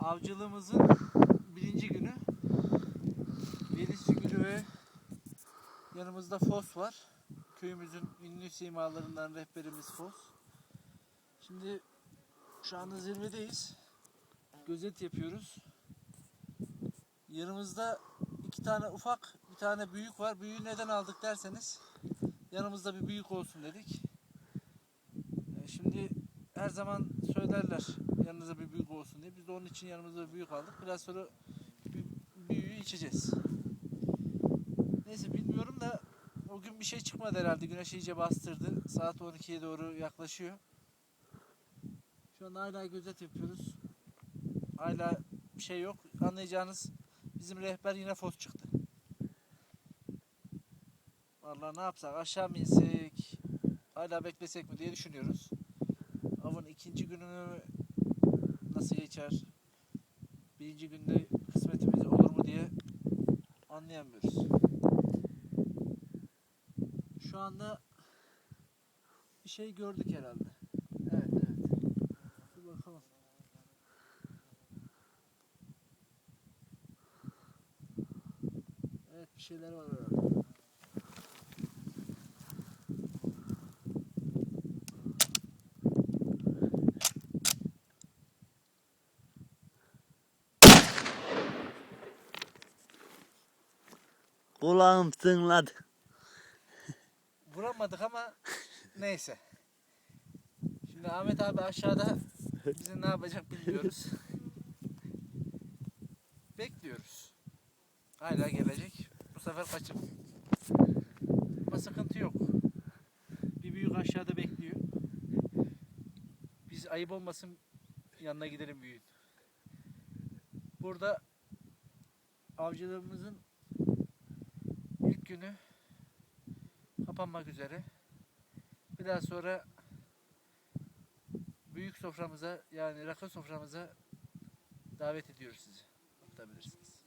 avcılığımızın birinci günü. Veli Sügülü ve yanımızda Fos var. Köyümüzün ünlü simalarından rehberimiz Fos. Şimdi şu anda zirvedeyiz. Gözet yapıyoruz. Yanımızda iki tane ufak, bir tane büyük var. Büyüğü neden aldık derseniz yanımızda bir büyük olsun dedik. E, Şimdi her zaman söylerler yanınıza bir. Biz de onun için yanımıza bir büyük aldık. Biraz sonra bü- büyüğü içeceğiz. Neyse bilmiyorum da o gün bir şey çıkmadı herhalde. Güneş iyice bastırdı. Saat 12'ye doğru yaklaşıyor. Şu an hala gözet yapıyoruz. Hala bir şey yok. Anlayacağınız bizim rehber yine fos çıktı. Vallahi ne yapsak aşağı mı insek hala beklesek mi diye düşünüyoruz. Avın ikinci gününü nasıl geçer? Birinci günde kısmetimiz olur mu diye anlayamıyoruz. Şu anda bir şey gördük herhalde. Evet evet. Bir bakalım. Evet bir şeyler var orada. Kulağım tınladı. Vuramadık ama neyse. Şimdi Ahmet abi aşağıda bizi ne yapacak bilmiyoruz. Bekliyoruz. Hala gelecek. Bu sefer kaçıp. Ama sıkıntı yok. Bir büyük aşağıda bekliyor. Biz ayıp olmasın yanına gidelim büyüğün. Burada avcılığımızın ilk günü kapanmak üzere. Biraz sonra büyük soframıza yani rakı soframıza davet ediyoruz sizi. Tutabilirsiniz.